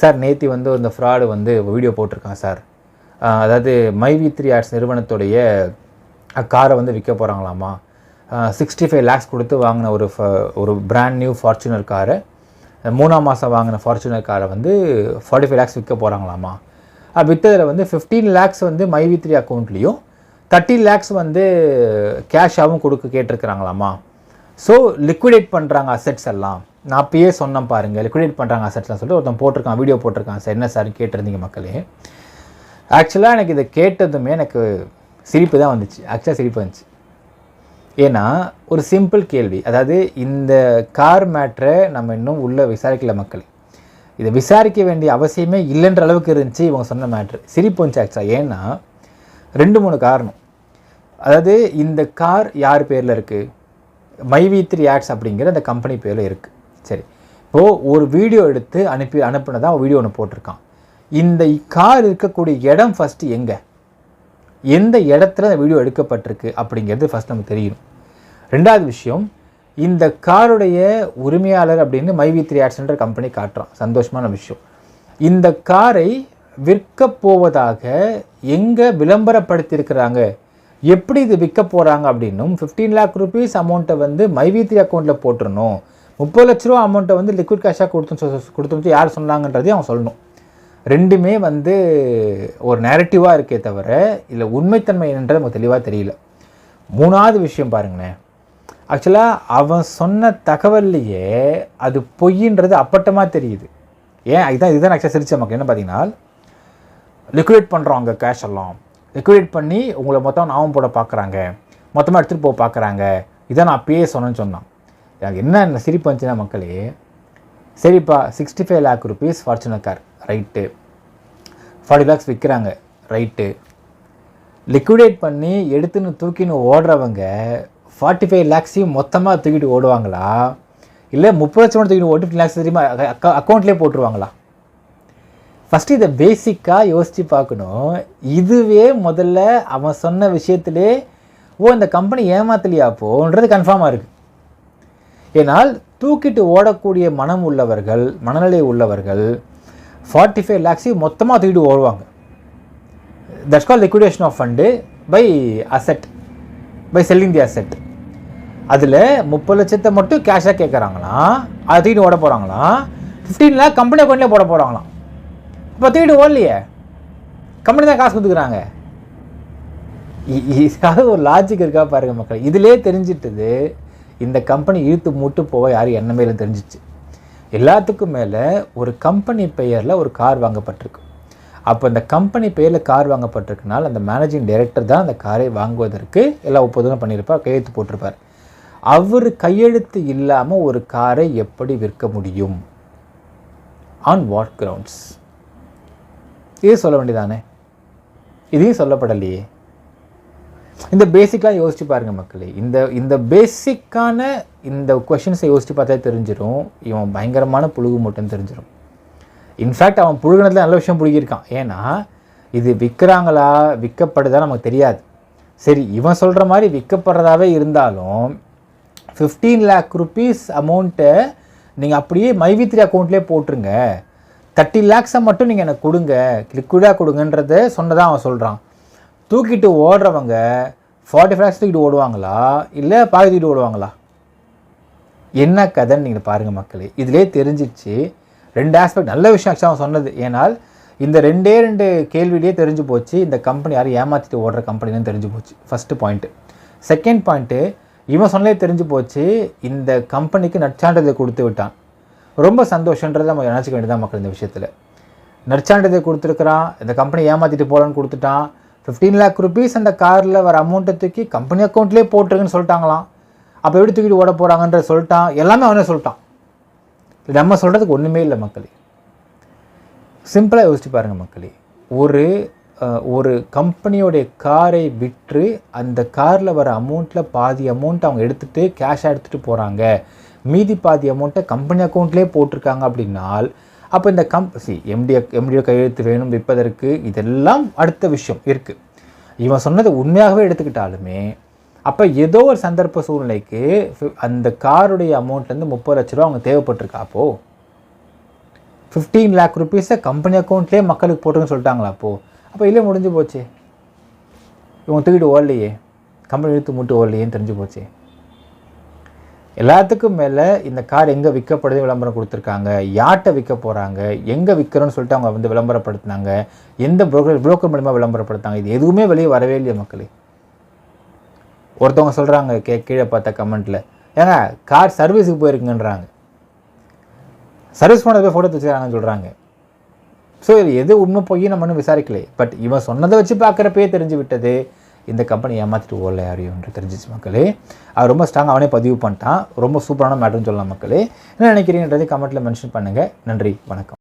Sir நேத்தி வந்து இந்த ஃப்ராடு வந்து வீடியோ போட்டிருக்கான் சார். அதாவது அதாவது மைவி த்ரீ ஆர்ட்ஸ் நிறுவனத்துடைய காரை வந்து விற்க போகிறாங்களாமா சிக்ஸ்டி ஃபைவ் லேக்ஸ் கொடுத்து வாங்கின ஒரு ஃப- ஒரு பிராண்ட் நியூ ஃபார்ச்சுனர் காரை. மூணாம் மாதம் வாங்கின ஃபார்ச்சுனர் காரை வந்து ஃபார்ட்டி ஃபைவ் லேக்ஸ் விற்க போகிறாங்களாமா விற்றதில் வந்து ஃபிஃப்டீன் லேக்ஸ் வந்து மைவி த்ரீ அக்கௌண்ட்லேயும் தேர்ட்டி லேக்ஸ் வந்து கேஷாகவும் கொடுக்க கேட்டிருக்கிறாங்களாமா? ஸோ லிக்விடேட் பண்ணுறாங்க அசெட்ஸ் எல்லாம். நான் அப்பயே சொன்னேன் பாருங்கள் லிக்விடேட் பண்ணுறாங்க அசெட்ஸ்லாம் சொல்லிட்டு ஒருத்தன் போட்டிருக்கான் வீடியோ போட்டிருக்கான். சார் என்ன சார் கேட்டிருந்தீங்க மக்களே? ஆக்சுவலாக எனக்கு இதை கேட்டதுமே எனக்கு சிரிப்பு தான் வந்துச்சு. ஆக்சுவலாக சிரிப்பு வந்துச்சு. ஏன்னா ஒரு சிம்பிள் கேள்வி. அதாவது இந்த கார் மேட்ரை நம்ம இன்னும் உள்ளே விசாரிக்கல மக்கள். இதை விசாரிக்க வேண்டிய அவசியமே இல்லைன்ற அளவுக்கு இருந்துச்சு இவங்க சொன்ன மேட்ரு சிரிப்பு வந்துச்சு ஆக்சுவலாக ஏன்னா ரெண்டு மூணு காரணம். அதாவது இந்த கார் யார் பேரில் இருக்குது மைவி த்ரீ ஆட்ஸ் அப்படிங்கிற அந்த கம்பெனி பேரில் இருக்குது சரி. இப்போது ஒரு வீடியோ எடுத்து அனுப்பி அனுப்புனதான் வீடியோ ஒன்று போட்டிருக்கான். இந்த கார் இருக்கக்கூடிய இடம் ஃபஸ்ட்டு எங்கே? எந்த இடத்துல அந்த வீடியோ எடுக்கப்பட்டிருக்கு அப்படிங்கிறது ஃபஸ்ட் நமக்கு தெரியணும். ரெண்டாவது விஷயம் இந்த காருடைய உரிமையாளர் அப்படின்னு மைவி த்ரீ ஆட்ஸ்ன்ற கம்பெனி காட்டுறான். சந்தோஷமான விஷயம். இந்த காரை விற்க போவதாக எங்கே விளம்பரப்படுத்தியிருக்கிறாங்க? எப்படி இது விற்க போகிறாங்க அப்படின்னும் ஃபிஃப்டீன் லேக் ருபீஸ் அமௌண்ட்டை வந்து மைவி த்ரீ அக்கௌண்ட்டில் போட்டுருணும் முப்பது லட்ச ரூபா அமௌண்ட்டை வந்து லிக்விட் கேஷாக கொடுத்து கொடுத்துட்டு யார் சொன்னாங்கன்றதையும் அவன் சொல்லணும். ரெண்டுமே வந்து ஒரு நேரட்டிவாக இருக்கே தவிர இதில் உண்மைத்தன்மை என்னன்றது நமக்கு தெளிவாக தெரியல. மூணாவது விஷயம் பாருங்களேன். ஆக்சுவலாக அவன் சொன்ன தகவல்லையே அது பொய்ன்றது அப்பட்டமாக தெரியுது. ஏன்? இதுதான் இதுதான் ஆக்சுவலாக சிரிச்ச மக்கள். என்ன பார்த்தீங்கன்னா லிக்விடேட் பண்ணுறோம் அங்கே கேஷ் எல்லாம். லிக்விடேட் பண்ணி உங்களை மொத்தம் நாமம் போட பார்க்குறாங்க மொத்தமாக எடுத்துகிட்டு போக பார்க்குறாங்க இதான் நான் அப்பயே சொன்னேன்னு சொன்னான். எனக்கு என்ன சிரிப்பு வந்துச்சுன்னா மக்களே சரிப்பா sixty five lakh rupees Fortuner car right forty lakhs விற்கிறாங்க ரைட்டு லிக்விடேட் பண்ணி எடுத்துன்னு தூக்கின்னு ஓடுறவங்க ஃபார்ட்டி ஃபைவ் லேக்ஸையும் மொத்தமாக தூக்கிட்டு ஓடுவாங்களா? இல்லை முப்பது லட்சம் தூக்கிட்டு ஓட்டு லேக்ஸ் தெரியுமா? அக்கௌண்ட்லேயே போட்டுருவாங்களா? ஃபஸ்ட்டு இதை பேசிக்காக யோசித்து பார்க்கணும். இதுவே முதல்ல அவன் சொன்ன விஷயத்திலே ஓ இந்த கம்பெனி ஏமாத்தலையா போன்றது கன்ஃபார்மாக இருக்குது ஏனால் தூக்கிட்டு ஓடக்கூடிய மனம் உள்ளவர்கள் மனநிலை உள்ளவர்கள் ஃபார்ட்டி ஃபைவ் லேக்ஸையும் மொத்தமாக தூக்கிட்டு ஓடுவாங்க that's call liquidation of fund by asset by selling the asset அதில் முப்பது லட்சத்தை மட்டும் கேஷாக கேட்குறாங்களாம் அதை தூக்கிட்டு ஓட போகிறாங்களாம் ஃபிஃப்டீன் லேக் கம்பெனி அக்கௌண்ட்லேயே போட போகிறாங்களாம் இப்போ தூக்கிட்டு ஓடலையே கம்பெனி தான் காசு கொடுத்துக்கிறாங்க இ- இதுக்காக ஒரு லாஜிக் இருக்கா பாருங்கள் மக்கள் இதிலே தெரிஞ்சிட்டது இந்த கம்பெனி இழுத்து மூட்டு போக யாரும் எண்ணமே இல்லை தெரிஞ்சிச்சு. எல்லாத்துக்கும் மேலே ஒரு கம்பெனி பெயரில் ஒரு கார் வாங்கப்பட்டிருக்கு. அப்போ இந்த கம்பெனி பெயரில் கார் வாங்கப்பட்டிருக்கனால அந்த மேனேஜிங் டைரக்டர் தான் அந்த காரை வாங்குவதற்கு எல்லா ஒப்புதலும் பண்ணியிருப்பார் கையெழுத்து போட்டிருப்பார். அவர் கையெழுத்து இல்லாமல் ஒரு காரை எப்படி விற்க முடியும்? ஆன் வாட் கிரவுண்ட்ஸ் இது சொல்ல வேண்டியதானே? இதையும் சொல்லப்படலையே. இந்த பேசிக்காக யோசிச்சு பாருங்கள் மக்களே. இந்த இந்த பேசிக்கான இந்த கொஷின்ஸை யோசிச்சு பார்த்தா தெரிஞ்சிடும் இவன் பயங்கரமான புழுகு மூட்டைன்னு தெரிஞ்சிடும் இன்ஃபேக்ட் அவன் புழுகினத்தில் நல்ல விஷயம் புழுகியிருக்கான். ஏன்னா இது விற்கிறாங்களா விற்கப்படுதா நமக்கு தெரியாது. சரி இவன் சொல்கிற மாதிரி விற்கப்படுறதாவே இருந்தாலும் ஃபிஃப்டீன் லேக் ருபீஸ் அமௌண்ட்டை நீங்கள் அப்படியே மைவித்ரி அக்கௌண்ட்லேயே போட்டுருங்க. தேர்ட்டி லேக்ஸை மட்டும் நீங்கள் எனக்கு கொடுங்க. லிக்விடாக கொடுங்கன்றத சொன்னதான் அவன் சொல்கிறான் தூக்கிட்டு ஓடுறவங்க ஃபார்ட்டி ஃபைவ் லேக்ஸ் தூக்கிட்டு ஓடுவாங்களா? இல்லை பாதி தூக்கிட்டு ஓடுவாங்களா? என்ன கதைன்னு நீங்கள் பாருங்கள் மக்களே. இதிலே தெரிஞ்சிச்சு ரெண்டு ஆஸ்பெக்ட் நல்ல விஷயம் ஆக்சுவலாக அவன் சொன்னது. ஏனால் இந்த ரெண்டே ரெண்டு கேள்வியிலே தெரிஞ்சு போச்சு. இந்த கம்பெனி யாரும் ஏமாற்றிட்டு ஓடுற கம்பெனின்னு தெரிஞ்சு போச்சு. ஃபஸ்ட்டு பாயிண்ட்டு செகண்ட் பாயிண்ட்டு இவன் சொன்னதே தெரிஞ்சு போச்சு. இந்த கம்பெனிக்கு நற்சான்றிதழ் கொடுத்து விட்டான். ரொம்ப சந்தோஷன்றதை நம்ம நினச்சிக்க வேண்டியதான் மக்கள் இந்த விஷயத்தில். நற்சான்றிதழ் கொடுத்துருக்குறான். இந்த கம்பெனி ஏமாற்றிட்டு போகலான்னு கொடுத்துட்டான். ஃபிஃப்டீன் லேக் ருபீஸ் அந்த காரில் வர அமௌண்ட்டை தூக்கி கம்பெனி அக்கௌண்ட்லேயே போட்டுருக்குன்னு சொல்லிட்டாங்களாம். அப்போ எப்படி தூக்கிட்டு ஓட போகிறாங்கன்ற சொல்லிட்டான். எல்லாமே அவனே சொல்லிட்டான். இது நம்ம சொல்கிறதுக்கு ஒன்றுமே இல்லை மக்களே. சிம்பிளாக யோசிச்சு பாருங்கள் மக்களே. ஒரு ஒரு கம்பெனியோடைய காரை விற்று அந்த காரில் வர அமௌண்ட்டில் பாதி அமௌண்ட் அவங்க எடுத்துகிட்டு கேஷாக எடுத்துகிட்டு போகிறாங்க மீதி பாதி அமௌண்ட்டை கம்பெனி அக்கௌண்ட்லேயே போட்டிருக்காங்க அப்படின்னால் அப்போ இந்த கம் சி எம்டிஏ எம்டிஓ கையெழுத்து வேணும் விற்பதற்கு இதெல்லாம் அடுத்த விஷயம் இருக்குது இவன் சொன்னதை உண்மையாகவே எடுத்துக்கிட்டாலுமே அப்போ ஏதோ ஒரு சந்தர்ப்ப சூழ்நிலைக்கு ஃபி- அந்த காருடைய அமௌண்ட்லேருந்து முப்பது லட்ச ரூபா அவங்க தேவைப்பட்டிருக்காப்போ ஃபிஃப்டீன் லேக் ருபீஸை கம்பெனி அக்கௌண்ட்லேயே மக்களுக்கு போட்டுருன்னு சொல்லிட்டாங்களா அப்போது அப்போ இல்லை முடிஞ்சு போச்சு. இவங்க தூக்கிட்டு ஓடலையே. கம்பெனி இழுத்து மூட்டு ஓடலையேன்னு தெரிஞ்சு போச்சு. எல்லாத்துக்கும் மேலே இந்த கார் எங்கே விற்கப்படுது விளம்பரம் கொடுத்துருக்காங்க. யார்கிட்ட விற்க போகிறாங்க எங்கே விற்கிறோன்னு சொல்லிட்டு அவங்க வந்து விளம்பரப்படுத்தினாங்க. எந்த புரோக்கர் புரோக்கர் மூலிமா விளம்பரப்படுத்தாங்க இது எதுவுமே வெளியே வரவே இல்லையா மக்களே. ஒருத்தவங்க சொல்கிறாங்க கே கீழே பார்த்த கமெண்ட்டில் ஏங்க கார் சர்வீஸுக்கு போயிருக்குங்கன்றாங்க. சர்வீஸ் பண்ண போய் ஃபோட்டோ வச்சுக்கிறாங்கன்னு சொல்கிறாங்க ஸோ இது எது உண்மை போய் நம்ம இன்னும் விசாரிக்கலை பட் இவன் சொன்னதை வச்சு பார்க்குறப்பே தெரிஞ்சு விட்டது. இந்த கம்பெனி ஏமாற்றிட்டு ஓடல யாரையும்ன்ற தெரிஞ்சிச்சு மக்களே. அவர் ரொம்ப ஸ்ட்ராங் அவனே பதிவு பண்ணிட்டான். ரொம்ப சூப்பரான மேட்டர்னு சொல்லலாம் மக்களே. என்ன நினைக்கிறீங்கன்றதை கமெண்ட்டில் மென்ஷன் பண்ணுங்கள் நன்றி வணக்கம்.